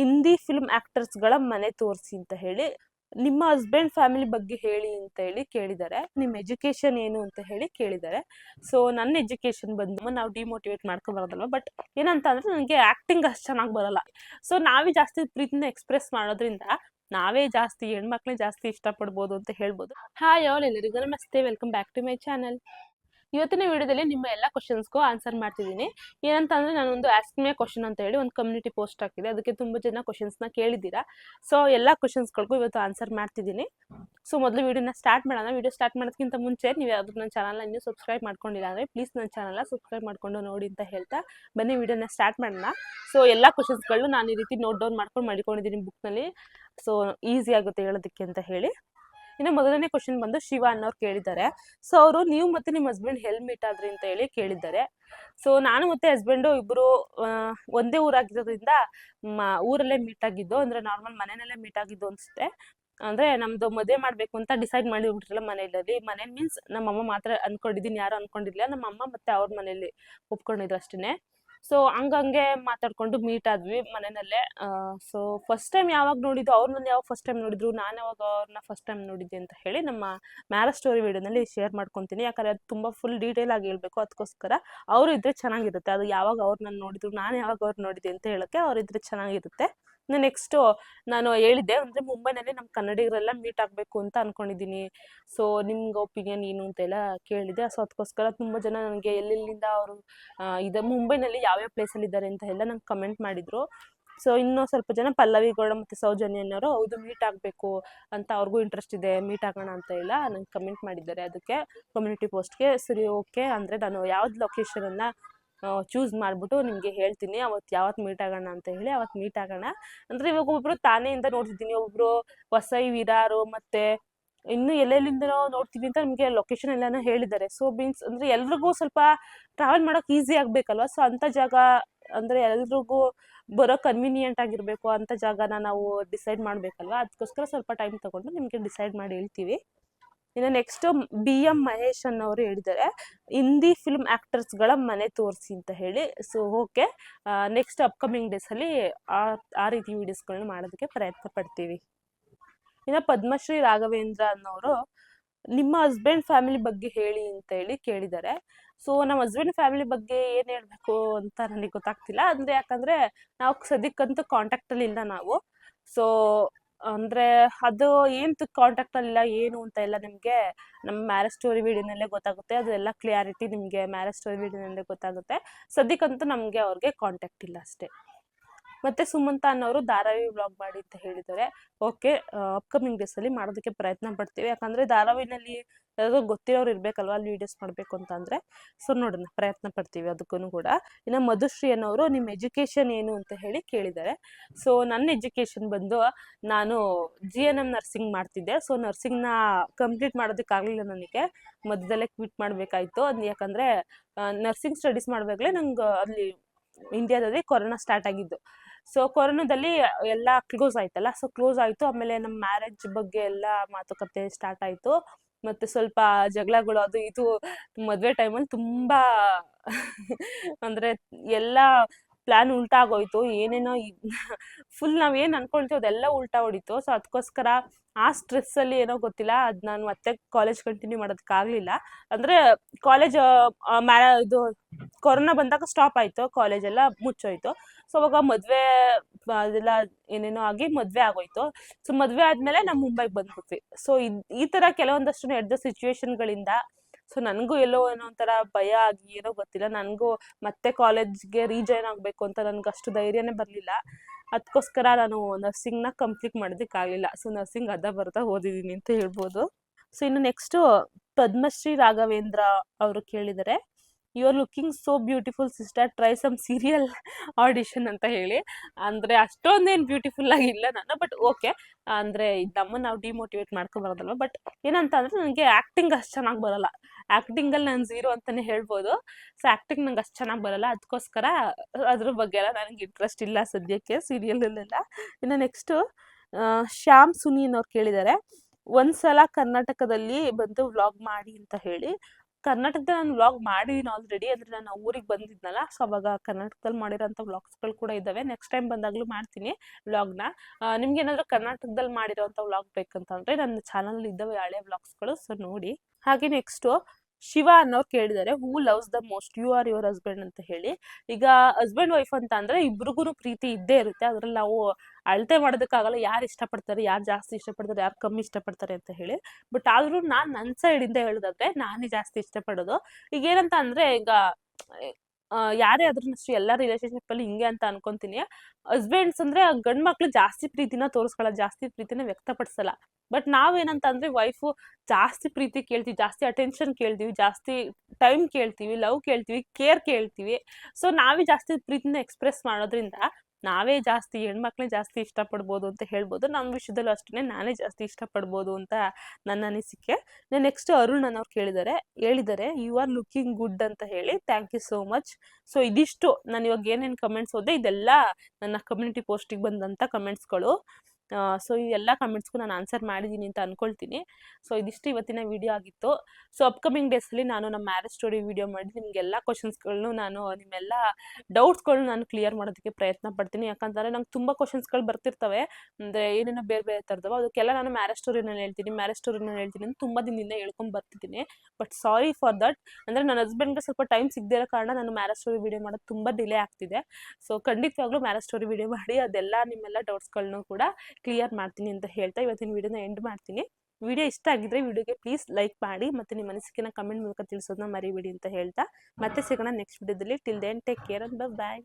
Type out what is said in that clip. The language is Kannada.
ಹಿಂದಿ ಫಿಲ್ಮ್ ಆಕ್ಟರ್ಸ್ಗಳ ಮನೆ ತೋರಿಸಿ ಅಂತ ಹೇಳಿ, ನಿಮ್ಮ ಹಸ್ಬೆಂಡ್ ಫ್ಯಾಮಿಲಿ ಬಗ್ಗೆ ಹೇಳಿ ಅಂತ ಹೇಳಿ ಕೇಳಿದ್ದಾರೆ. ನಿಮ್ಮ ಎಜುಕೇಶನ್ ಏನು ಅಂತ ಹೇಳಿ ಕೇಳಿದ್ದಾರೆ. ಸೊ ನನ್ನ ಎಜುಕೇಶನ್ ಬಂದು ನಾವು ಡಿಮೋಟಿವೇಟ್ ಮಾಡ್ಕೊಬಾರ್ದಲ್ವ? ಬಟ್ ಏನಂತ ಅಂದ್ರೆ ನನಗೆ ಆಕ್ಟಿಂಗ್ ಅಷ್ಟು ಚೆನ್ನಾಗಿ ಬರಲ್ಲ. ಸೊ ನಾವೇ ಜಾಸ್ತಿ ಪ್ರೀತಿನ ಎಕ್ಸ್ಪ್ರೆಸ್ ಮಾಡೋದ್ರಿಂದ ನಾವೇ ಜಾಸ್ತಿ ಹೆಣ್ಮಕ್ಳೇ ಜಾಸ್ತಿ ಇಷ್ಟಪಡ್ಬೋದು ಅಂತ ಹೇಳ್ಬೋದು. ಹಾಯ್ ಆಲ್ ಎಲ್ಲರಿಗೂ, ನಮಸ್ತೆ. Welcome back to my channel ಇವತ್ತಿನ ವಿಡಿಯೋದಲ್ಲಿ ನಿಮ್ಮ ಎಲ್ಲ ಕ್ವಶನ್ಸ್ಗೂ ಆನ್ಸರ್ ಮಾಡ್ತಿದ್ದೀನಿ. ಏನಂತ ಅಂದ್ರೆ ನಾನೊಂದು ಆಸ್ಕ್ ಮೇ ಕ್ವಶನ್ ಅಂತ ಹೇಳಿ ಒಂದು ಕಮ್ಯುನಿಟಿ ಪೋಸ್ಟ್ ಹಾಕಿದೆ. ಅದಕ್ಕೆ ತುಂಬ ಜನ ಕ್ವಶನ್ಸ್ನ ಕೇಳಿದ್ದೀರಾ. ಸೊ ಎಲ್ಲ ಕ್ವಶನ್ಸ್ಗಳಿಗೂ ಇವತ್ತು ಆನ್ಸರ್ ಮಾಡ್ತಿದ್ದೀನಿ. ಸೊ ಮೊದಲು ವಿಡಿಯೋನ ಸ್ಟಾರ್ಟ್ ಮಾಡೋಣ. ವಿಡಿಯೋ ಸ್ಟಾರ್ಟ್ ಮಾಡೋದಕ್ಕಿಂತ ಮುಂಚೆ ನೀವು ಯಾವ್ದು ನನ್ನ ಚಾನಲ್ನ ಇನ್ನೂ ಸಬ್ಸ್ಕ್ರೈಬ್ ಮಾಡ್ಕೊಂಡಿಲ್ಲ ಅಂದರೆ ಪ್ಲೀಸ್ ನನ್ನ ಚಾನಲ್ನ ಸಬ್ಸ್ಕ್ರೈಬ್ ಮಾಡ್ಕೊಂಡು ನೋಡಿ ಅಂತ ಹೇಳ್ತಾ ಬನ್ನಿ ವಿಡಿಯೋನ ಸ್ಟಾರ್ಟ್ ಮಾಡೋಣ. ಸೊ ಎಲ್ಲ ಕ್ವಶನ್ಸ್ಗಳು ನಾನು ಈ ರೀತಿ ನೋಟ್ ಡೌನ್ ಮಾಡ್ಕೊಂಡು ಮಾಡಿಕೊಂಡಿದ್ದೀನಿ ಬುಕ್ನಲ್ಲಿ ಸೊ ಈಸಿ ಆಗುತ್ತೆ ಹೇಳೋದಕ್ಕೆ ಅಂತ ಹೇಳಿ. ಇನ್ನು ಮೊದಲನೇ ಕ್ವಶನ್ ಬಂದು ಶಿವ ಅನ್ನೋರು ಕೇಳಿದ್ದಾರೆ. ಸೊ ಅವರು ನೀವು ಮತ್ತೆ ನಿಮ್ಮ ಹಸ್ಬೆಂಡ್ ಹೆಲ್ಪ್ ಮೀಟ್ ಆದ್ರಿ ಅಂತ ಹೇಳಿ ಕೇಳಿದ್ದಾರೆ. ಸೊ ನಾನು ಮತ್ತೆ ಹಸ್ಬೆಂಡು ಇಬ್ಬರು ಒಂದೇ ಊರಾಗಿರೋದ್ರಿಂದ ಊರಲ್ಲೇ ಮೀಟ್ ಆಗಿದ್ದು, ಅಂದ್ರೆ ನಾರ್ಮಲ್ ಮನೆಯಲ್ಲೇ ಮೀಟ್ ಆಗಿದ್ದು ಅನ್ಸುತ್ತೆ. ಅಂದ್ರೆ ನಮ್ದು ಮದುವೆ ಮಾಡ್ಬೇಕು ಅಂತ ಡಿಸೈಡ್ ಮಾಡಿಬಿಟ್ರಲ್ಲ ಮನೆಯಲ್ಲಿ. ಮನೇಲಿ ಮೀನ್ಸ್ ನಮ್ಮಮ್ಮ ಮಾತ್ರ ಅನ್ಕೊಂಡಿದ್ದೀನಿ ಯಾರು ಅನ್ಕೊಂಡಿರ್ಲಿಲ್ಲ. ನಮ್ಮ ಅಮ್ಮ ಮತ್ತೆ ಅವ್ರ ಮನೇಲಿ ಒಪ್ಕೊಂಡಿದ್ರು ಅಷ್ಟೇನೆ. ಸೊ ಹಂಗಂಗೆ ಮಾತಾಡ್ಕೊಂಡು ಮೀಟ್ ಆದ್ವಿ ಮನೆಯಲ್ಲೇ. ಸೊ ಫಸ್ಟ್ ಟೈಮ್ ಯಾವಾಗ ನೋಡಿದ್ದು ಅವ್ರನ್ನ ಯಾವಾಗ ಫಸ್ಟ್ ಟೈಮ್ ನೋಡಿದ್ರು, ನಾನು ಯಾವಾಗ ಅವ್ರನ್ನ ಫಸ್ಟ್ ಟೈಮ್ ನೋಡಿದ್ದೆ ಅಂತ ಹೇಳಿ ನಮ್ಮ ಮ್ಯಾರೇಜ್ ಸ್ಟೋರಿ ವಿಡಿಯೋನಲ್ಲಿ ಶೇರ್ ಮಾಡ್ಕೊತೀನಿ. ಯಾಕಂದ್ರೆ ಅದು ತುಂಬ ಫುಲ್ ಡೀಟೇಲ್ ಆಗಿ ಹೇಳ್ಬೇಕು. ಅದಕ್ಕೋಸ್ಕರ ಅವರು ಇದ್ರೆ ಚೆನ್ನಾಗಿರುತ್ತೆ. ಅದು ಯಾವಾಗ ಅವ್ರನ್ನ ನಾನು ನೋಡಿದ್ರು, ನಾನು ಯಾವಾಗ ಅವ್ರು ನೋಡಿದ್ದೆ ಅಂತ ಹೇಳಕ್ಕೆ ಅವ್ರು ಇದ್ರೆ ಚೆನ್ನಾಗಿರುತ್ತೆ. ನೆಕ್ಸ್ಟು ನಾನು ಹೇಳಿದ್ದೆ, ಅಂದರೆ ಮುಂಬೈನಲ್ಲಿ ನಮ್ಮ ಕನ್ನಡಿಗರೆಲ್ಲ ಮೀಟ್ ಆಗಬೇಕು ಅಂತ ಅಂದ್ಕೊಂಡಿದ್ದೀನಿ ಸೊ ನಿಮ್ಗೆ ಒಪಿನಿಯನ್ ಏನು ಅಂತೆಲ್ಲ ಕೇಳಿದೆ ಸೊ ಅದಕ್ಕೋಸ್ಕರ ತುಂಬ ಜನ ನನಗೆ ಎಲ್ಲೆಲ್ಲಿಂದ ಅವರು ಇದೆ, ಮುಂಬೈನಲ್ಲಿ ಯಾವ್ಯಾವ ಪ್ಲೇಸಲ್ಲಿದ್ದಾರೆ ಅಂತ ಎಲ್ಲ ನಂಗೆ ಕಮೆಂಟ್ ಮಾಡಿದರು. ಸೊ ಇನ್ನೂ ಸ್ವಲ್ಪ ಜನ ಪಲ್ಲವಿ ಗೌಡ ಮತ್ತು ಅನ್ನೋರು, ಹೌದು ಮೀಟ್ ಆಗಬೇಕು ಅಂತ ಅವ್ರಿಗೂ ಇಂಟ್ರೆಸ್ಟ್ ಇದೆ ಮೀಟ್ ಆಗೋಣ ಅಂತ ಎಲ್ಲ ನಂಗೆ ಕಮೆಂಟ್ ಮಾಡಿದ್ದಾರೆ. ಅದಕ್ಕೆ ಕಮ್ಯುನಿಟಿ ಪೋಸ್ಟ್ಗೆ ಸರಿ ಓಕೆ ಅಂದರೆ ನಾನು ಯಾವ್ದು ಲೊಕೇಶನನ್ನು ಚೂಸ್ ಮಾಡಿಬಿಟ್ಟು ನಿಮಗೆ ಹೇಳ್ತೀನಿ ಅವತ್ತು ಯಾವತ್ತು ಮೀಟ್ ಆಗೋಣ ಅಂತ ಹೇಳಿ ಅವತ್ತು ಮೀಟ್ ಆಗೋಣ. ಅಂದರೆ ಇವಾಗ ತಾನೇ ಇಂದ ನೋಡ್ತಿದ್ದೀನಿ ಒಬ್ಬರು ವಸೈ ವಿರಾರು ಮತ್ತು ಇನ್ನು ಎಲ್ಲೆಲ್ಲಿಂದನೋ ನೋಡ್ತೀವಿ ಅಂತ ನಮಗೆ ಲೊಕೇಶನ್ ಎಲ್ಲಾನು ಹೇಳಿದ್ದಾರೆ. ಸೊ ಮೀನ್ಸ್ ಅಂದರೆ ಎಲ್ರಿಗೂ ಸ್ವಲ್ಪ ಟ್ರಾವೆಲ್ ಮಾಡೋಕೆ ಈಸಿ ಆಗಬೇಕಲ್ವ? ಸೊ ಅಂಥ ಜಾಗ ಅಂದರೆ ಎಲ್ರಿಗೂ ಬರೋ ಕನ್ವೀನಿಯೆಂಟ್ ಆಗಿರಬೇಕು ಅಂಥ ಜಾಗನ ನಾವು ಡಿಸೈಡ್ ಮಾಡಬೇಕಲ್ವ? ಅದಕ್ಕೋಸ್ಕರ ಸ್ವಲ್ಪ ಟೈಮ್ ತಗೊಂಡು ನಿಮಗೆ ಡಿಸೈಡ್ ಮಾಡಿ ಹೇಳ್ತೀವಿ. ಇನ್ನು ನೆಕ್ಸ್ಟ್ ಬಿ ಎಂ ಮಹೇಶ್ ಅನ್ನೋರು ಹೇಳಿದ್ದಾರೆ. ಹಿಂದಿ ಫಿಲ್ಮ್ ಆ್ಯಕ್ಟರ್ಸ್ಗಳ ಮನೆ ತೋರಿಸಿ ಅಂತ ಹೇಳಿ. ಸೊ ಓಕೆ ನೆಕ್ಸ್ಟ್ ಅಪ್ಕಮಿಂಗ್ ಡೇಸಲ್ಲಿ ಆ ಆ ರೀತಿ ವೀಡಿಯೋಸ್ಗಳನ್ನ ಮಾಡೋದಕ್ಕೆ ಪ್ರಯತ್ನ ಪಡ್ತೀವಿ. ಇನ್ನು ಪದ್ಮಶ್ರೀ ರಾಘವೇಂದ್ರ ಅನ್ನೋರು ನಿಮ್ಮ ಹಸ್ಬೆಂಡ್ ಫ್ಯಾಮಿಲಿ ಬಗ್ಗೆ ಹೇಳಿ ಅಂತ ಹೇಳಿ ಕೇಳಿದ್ದಾರೆ. ಸೊ ನಮ್ಮ ಹಸ್ಬೆಂಡ್ ಫ್ಯಾಮಿಲಿ ಬಗ್ಗೆ ಏನು ಹೇಳಬೇಕು ಅಂತ ನನಗೆ ಗೊತ್ತಾಗ್ತಿಲ್ಲ. ಅಂದರೆ ಯಾಕಂದರೆ ನಾವು ಸದ್ಯಕ್ಕಂತೂ ಕಾಂಟ್ಯಾಕ್ಟಲ್ಲಿ ಇಲ್ಲ ನಾವು. ಸೊ ಅಂದರೆ ಅದು ಏನು ಕಾಂಟ್ಯಾಕ್ಟಲ್ಲಿಲ್ಲ ಏನು ಅಂತ ಎಲ್ಲ ನಿಮಗೆ ನಮ್ಮ ಮ್ಯಾರೇಜ್ ಸ್ಟೋರಿ ವಿಡಿಯೋನಲ್ಲೇ ಗೊತ್ತಾಗುತ್ತೆ. ಅದೆಲ್ಲ ಕ್ಲಿಯಾರಿಟಿ ನಿಮಗೆ ಮ್ಯಾರೇಜ್ ಸ್ಟೋರಿ ವಿಡಿಯೋನಲ್ಲೇ ಗೊತ್ತಾಗುತ್ತೆ. ಸದ್ಯಕ್ಕಂತೂ ನಮಗೆ ಅವ್ರಿಗೆ ಕಾಂಟ್ಯಾಕ್ಟ್ ಇಲ್ಲ ಅಷ್ಟೇ. ಮತ್ತು ಸುಮಂತ ಅನ್ನೋರು ಧಾರಾವಿ ಬ್ಲಾಗ್ ಮಾಡಿ ಅಂತ ಹೇಳಿದ್ದಾರೆ. ಓಕೆ ಅಪ್ಕಮಿಂಗ್ ಡೇಸ್ ಅಲ್ಲಿ ಮಾಡೋದಕ್ಕೆ ಪ್ರಯತ್ನ ಪಡ್ತೀವಿ. ಯಾಕಂದ್ರೆ ಧಾರಾವಿನಲ್ಲಿ ಗೊತ್ತಿರೋರು ಇರ್ಬೇಕಲ್ವಾ, ಅಲ್ಲಿ ವೀಡಿಯೋಸ್ ಮಾಡಬೇಕು ಅಂತ ಅಂದ್ರೆ. ಸೊ ನೋಡೋಣ, ಪ್ರಯತ್ನ ಪಡ್ತೀವಿ ಅದಕ್ಕೂ ಕೂಡ. ಇನ್ನು ಮಧುಶ್ರೀ ಅನ್ನೋರು ನಿಮ್ಮ ಎಜುಕೇಶನ್ ಏನು ಅಂತ ಹೇಳಿ ಕೇಳಿದ್ದಾರೆ. ಸೊ ನನ್ನ ಎಜುಕೇಶನ್ ಬಂದು ನಾನು ಜಿ ಎನ್ ಎಂ ನರ್ಸಿಂಗ್ ಮಾಡ್ತಿದ್ದೆ. ಸೊ ನರ್ಸಿಂಗ್ನ ಕಂಪ್ಲೀಟ್ ಮಾಡೋದಕ್ಕಾಗಲಿಲ್ಲ ನನಗೆ. ಮಧ್ಯದಲ್ಲೇ ಕ್ವಿಟ್ ಮಾಡಬೇಕಾಯ್ತು. ಅದು ಯಾಕಂದರೆ ನರ್ಸಿಂಗ್ ಸ್ಟಡೀಸ್ ಮಾಡಬೇಕಲೇ ನಂಗೆ ಅಲ್ಲಿ ಇಂಡಿಯಾದಲ್ಲಿ ಕೊರೋನಾ ಸ್ಟಾರ್ಟ್ ಆಗಿದ್ದು. ಸೊ ಕೊರೋನಾದಲ್ಲಿ ಎಲ್ಲ ಕ್ಲೋಸ್ ಆಯ್ತಲ್ಲ? ಸೊ ಕ್ಲೋಸ್ ಆಯಿತು. ಆಮೇಲೆ ನಮ್ಮ ಮ್ಯಾರೇಜ್ ಬಗ್ಗೆ ಎಲ್ಲ ಮಾತುಕತೆ ಸ್ಟಾರ್ಟ್ ಆಯಿತು. ಮತ್ತು ಸ್ವಲ್ಪ ಜಗಳಗಳು ಅದು ಇದು ಮದುವೆ ಟೈಮಲ್ಲಿ ತುಂಬ ಅಂದರೆ ಎಲ್ಲ ಪ್ಲಾನ್ ಉಲ್ಟಾ ಆಗೋಯ್ತು. ಏನೇನೋ ಫುಲ್ ನಾವೇನು ಅನ್ಕೊಳ್ತೀವಿ ಅದೆಲ್ಲ ಉಲ್ಟಾ ಹೊಡಿತು. ಸೊ ಅದಕ್ಕೋಸ್ಕರ ಆ ಸ್ಟ್ರೆಸ್ಸಲ್ಲಿ ಏನೋ ಗೊತ್ತಿಲ್ಲ. ಅದು ನಾನು ಮತ್ತೆ ಕಾಲೇಜ್ ಕಂಟಿನ್ಯೂ ಮಾಡೋದಕ್ಕಾಗಲಿಲ್ಲ. ಅಂದರೆ ಕಾಲೇಜ್ ಮ್ಯಾ ಇದು ಕೊರೋನಾ ಬಂದಾಗ ಸ್ಟಾಪ್ ಆಯಿತು. ಕಾಲೇಜೆಲ್ಲ ಮುಚ್ಚೋಯ್ತು. ಸೊ ಅವಾಗ ಮದ್ವೆ ಅದೆಲ್ಲ ಏನೇನೋ ಆಗಿ ಮದ್ವೆ ಆಗೋಯ್ತು. ಸೊ ಮದ್ವೆ ಆದ್ಮೇಲೆ ನಾವು ಮುಂಬೈಗೆ ಬಂದ್ಬಿಟ್ವಿ. ಸೊ ಈ ತರ ಕೆಲವೊಂದಷ್ಟು ನಡೆದ ಸಿಚುವೇಶನ್ಗಳಿಂದ ಸೊ ನನಗೂ ಎಲ್ಲೋ ಏನೋ ಒಂಥರ ಭಯ ಆಗಿ ಏನೋ ಗೊತ್ತಿಲ್ಲ. ನನಗೂ ಮತ್ತೆ ಕಾಲೇಜ್ಗೆ ರೀಜಾಯ್ನ್ ಆಗಬೇಕು ಅಂತ ನನಗೆ ಅಷ್ಟು ಧೈರ್ಯನೇ ಬರಲಿಲ್ಲ. ಅದಕ್ಕೋಸ್ಕರ ನಾನು ನರ್ಸಿಂಗ್ನ ಕಂಪ್ಲೀಟ್ ಮಾಡೋದಕ್ಕಾಗಲಿಲ್ಲ ಸೊ ನರ್ಸಿಂಗ್ ಅರ್ಧ ಬರ್ತಾ ಓದಿದ್ದೀನಿ ಅಂತ ಹೇಳ್ಬೋದು. ಸೊ ಇನ್ನು ನೆಕ್ಸ್ಟು ಪದ್ಮಶ್ರೀ ರಾಘವೇಂದ್ರ ಅವರು ಕೇಳಿದ್ದಾರೆ you are looking so beautiful sister try some serial audition ಅಂತ ಹೇಳಿ. ಅಂದರೆ ಅಷ್ಟೊಂದೇನು ಬ್ಯೂಟಿಫುಲ್ ಆಗಿಲ್ಲ ನಾನು ಬಟ್ ಓಕೆ ಅಂದರೆ ನಮ್ಮನ್ನು ನಾವು ಡಿಮೋಟಿವೇಟ್ ಮಾಡ್ಕೊಬಾರ್ದಲ್ವ ಬಟ್ ಏನಂತ ಅಂದರೆ ನನಗೆ ಆ್ಯಕ್ಟಿಂಗ್ ಅಷ್ಟು ಚೆನ್ನಾಗಿ ಬರಲ್ಲ. ಆ್ಯಕ್ಟಿಂಗಲ್ಲಿ ನಾನು ಝೀರೋ ಅಂತಲೇ ಹೇಳ್ಬೋದು. ಸೊ ಆ್ಯಕ್ಟಿಂಗ್ ನಂಗೆ ಅಷ್ಟು ಚೆನ್ನಾಗಿ ಬರಲ್ಲ. ಅದಕ್ಕೋಸ್ಕರ ಅದ್ರ ಬಗ್ಗೆ ಎಲ್ಲ ನನಗೆ ಇಂಟ್ರೆಸ್ಟ್ ಇಲ್ಲ ಸದ್ಯಕ್ಕೆ ಸೀರಿಯಲಲ್ಲೆಲ್ಲ ಇನ್ನು ನೆಕ್ಸ್ಟು ಶ್ಯಾಮ್ ಸುನೀನ್ ಅವ್ರು ಕೇಳಿದ್ದಾರೆ ಒಂದ್ಸಲ ಕರ್ನಾಟಕದಲ್ಲಿ ಬಂದು ವ್ಲಾಗ್ ಮಾಡಿ ಅಂತ ಹೇಳಿ. ಕರ್ನಾಟಕದಲ್ಲಿ ನಾನು ವ್ಲಾಗ್ ಮಾಡಿದ್ದೀನಿ ಆಲ್ರೆಡಿ ಅಂದ್ರೆ ನಾನು ಊರಿಗೆ ಬಂದಿದ್ನಲ್ಲ ಸೊ ಅವಾಗ ಕರ್ನಾಟಕದಲ್ಲಿ ಮಾಡಿರೋಂಥ ವ್ಲಾಗ್ಸ್ಗಳು ಕೂಡ ಇದ್ದಾವೆ ನೆಕ್ಸ್ಟ್ ಟೈಮ್ ಬಂದಾಗಲೂ ಮಾಡ್ತೀನಿ ವ್ಲಾಗ್ನ ನಿಮ್ಗೆ ಏನಾದರೂ ಕರ್ನಾಟಕದಲ್ಲಿ ಮಾಡಿರೋಂಥ ವ್ಲಾಗ್ ಬೇಕಂತಂದ್ರೆ ನನ್ನ ಚಾನಲ್ ಇದ್ದಾವೆ ಹಳೆ ವ್ಲಾಗ್ಸ್ಗಳು ಸೊ ನೋಡಿ. ಹಾಗೆ ನೆಕ್ಸ್ಟು ಶಿವ ಅನ್ನೋರು ಕೇಳಿದ್ದಾರೆ who loves the most you are your husband ಅಂತ ಹೇಳಿ. ಈಗ ಹಸ್ಬೆಂಡ್ ವೈಫ್ ಅಂತ ಅಂದ್ರೆ ಇಬ್ರಿಗೂ ಪ್ರೀತಿ ಇದ್ದೇ ಇರುತ್ತೆ. ಅದ್ರಲ್ಲಿ ನಾವು ಅಳತೆ ಮಾಡೋದಕ್ಕಾಗಲ್ಲ, ಯಾರು ಇಷ್ಟಪಡ್ತಾರೆ, ಯಾರು ಜಾಸ್ತಿ ಇಷ್ಟಪಡ್ತಾರೆ, ಯಾರು ಕಮ್ಮಿ ಇಷ್ಟಪಡ್ತಾರೆ ಅಂತ ಹೇಳಿ. ಬಟ್ ಆದ್ರೂ ನಾನು ನನ್ನ ಸೈಡಿಂದ ಹೇಳೋದಾದ್ರೆ ನಾನೇ ಜಾಸ್ತಿ ಇಷ್ಟಪಡೋದು. ಈಗ ಏನಂತ ಅಂದ್ರೆ ಈಗ ಯಾರೇ ಆದ್ರೂ ಅಷ್ಟು ಎಲ್ಲ ರಿಲೇಶನ್ಶಿಪ್ ಅಲ್ಲಿ ಹಿಂಗೆ ಅಂತ ಅನ್ಕೊಂತೀನಿ. ಹಸ್ಬೆಂಡ್ಸ್ ಅಂದ್ರೆ ಗಂಡ್ ಮಕ್ಳು ಜಾಸ್ತಿ ಪ್ರೀತಿನ ತೋರಿಸ್ಕೊಳ್ಳೋ ಜಾಸ್ತಿ ಪ್ರೀತಿನ ವ್ಯಕ್ತಪಡಿಸಲ್ಲ. ಬಟ್ ನಾವೇನಂತ ಅಂದ್ರೆ ವೈಫು ಜಾಸ್ತಿ ಪ್ರೀತಿ ಕೇಳ್ತೀವಿ, ಜಾಸ್ತಿ ಅಟೆನ್ಷನ್ ಕೇಳ್ತೀವಿ, ಜಾಸ್ತಿ ಟೈಮ್ ಕೇಳ್ತೀವಿ ಲವ್ ಕೇಳ್ತೀವಿ ಕೇರ್ ಕೇಳ್ತೀವಿ. ಸೊ ನಾವೇ ಜಾಸ್ತಿ ಪ್ರೀತಿನ ಎಕ್ಸ್ಪ್ರೆಸ್ ಮಾಡೋದ್ರಿಂದ ನಾವೇ ಜಾಸ್ತಿ ಹೆಣ್ಮಕ್ಳೇ ಜಾಸ್ತಿ ಇಷ್ಟಪಡ್ಬೋದು ಅಂತ ಹೇಳ್ಬೋದು. ನಮ್ಮ ವಿಷಯದಲ್ಲೂ ಅಷ್ಟೇ ನಾನೇ ಜಾಸ್ತಿ ಇಷ್ಟಪಡ್ಬೋದು ಅಂತ ನನ್ನ ಅನಿಸಿಕೆ. ನೆಕ್ಸ್ಟ್ ಅರುಣ್ ಅನ್ನೋರು ಕೇಳಿದ್ದಾರೆ ಹೇಳಿದ್ದಾರೆ ಯು ಆರ್ ಲುಕಿಂಗ್ ಗುಡ್ ಅಂತ ಹೇಳಿ. Thank you so much so ಇದಿಷ್ಟು. ನಾನು ಇವಾಗ ಏನೇನು ಕಮೆಂಟ್ಸ್ ಓದಿದೆ, ಇದೆಲ್ಲ ನನ್ನ ಕಮ್ಯುನಿಟಿ ಪೋಸ್ಟಿಗೆ ಬಂದಂಥ ಕಮೆಂಟ್ಸ್ಗಳು ಸೊ ಈ ಎಲ್ಲ ಕಮೆಂಟ್ಸ್ಗೂ ನಾನು ಆನ್ಸರ್ ಮಾಡಿದ್ದೀನಿ ಅಂತ ಅಂದ್ಕೊಳ್ತೀನಿ ಸೊ ಇದಿಷ್ಟು ಇವತ್ತಿನ ವಿಡಿಯೋ ಆಗಿತ್ತು. ಸೊ ಅಪ್ಕಮಿಂಗ್ ಡೇಸಲ್ಲಿ ನಾನು ನಮ್ಮ ಮ್ಯಾರೇಜ್ ಸ್ಟೋರಿ ವಿಡಿಯೋ ಮಾಡಿ ನಿಮಗೆಲ್ಲ ಕ್ವಶನ್ಸ್ಗಳನ್ನು ನಾನು, ನಿಮ್ಮೆಲ್ಲ ಡೌಟ್ಸ್ಗಳನ್ನ ನಾನು ಕ್ಲಿಯರ್ ಮಾಡೋದಕ್ಕೆ ಪ್ರಯತ್ನ ಪಡ್ತೀನಿ. ಯಾಕಂತಂದರೆ ನಂಗೆ ತುಂಬ ಕ್ವಶನ್ಸ್ಗಳು ಬರ್ತಿರ್ತವೆ. ಅಂದರೆ ಏನೇನೋ ಬೇರೆ ಬೇರೆ ಥರದವೋ ಅದಕ್ಕೆಲ್ಲ ನಾನು ಮ್ಯಾರೇಜ್ ಸ್ಟೋರಿನಲ್ಲಿ ಹೇಳ್ತೀನಿ. ಮ್ಯಾರೇಜ್ ಸ್ಟೋರಿನಲ್ಲಿ ಹೇಳ್ತೀನಿ ಅಂತ ತುಂಬ ದಿನದಿಂದ ಹೇಳ್ಕೊಂಡು ಬರ್ತಿದ್ದೀನಿ. ಬಟ್ ಸಾರಿ ಫಾರ್ ದಟ್ ಅಂದರೆ ನನ್ನ ಹಸ್ಬೆಂಡ್ಗೆ ಸ್ವಲ್ಪ ಟೈಮ್ ಸಿಗದೇ ಇರೋ ಕಾರಣ ನಾನು ಮ್ಯಾರೇಜ್ ಸ್ಟೋರಿ ವಿಡಿಯೋ ಮಾಡೋದು ತುಂಬ ಡಿಲೇ ಆಗ್ತಿದೆ. ಸೊ ಖಂಡಿತವಾಗ್ಲೂ ಮ್ಯಾರೇಜ್ ಸ್ಟೋರಿ ವಿಡಿಯೋ ಮಾಡಿ, ಅದೆಲ್ಲ ನಿಮ್ಮೆಲ್ಲ ಡೌಟ್ಸ್ಗಳನ್ನೂ ಕೂಡ ಕ್ಲಿಯರ್ ಮಾಡ್ತೀನಿ ಅಂತ ಹೇಳ್ತಾ ಇವತ್ತಿನ ವಿಡಿಯೋನ ಎಂಡ್ ಮಾಡ್ತೀನಿ. ವಿಡಿಯೋ ಇಷ್ಟ ಆಗಿದ್ರೆ ವಿಡಿಯೋಗೆ ಪ್ಲೀಸ್ ಲೈಕ್ ಮಾಡಿ ಮತ್ತು ನಿಮ್ಮ ಅನಿಸಿಕೆನ ಕಮೆಂಟ್ ಮೂಲಕ ತಿಳಿಸೋದನ್ನ ಮರಿಬೇಡಿ ಅಂತ ಹೇಳ್ತಾ. ಮತ್ತೆ ಸಿಗೋಣ ನೆಕ್ಸ್ಟ್ ವಿಡಿಯೋದಲ್ಲಿ. Till then take care and bye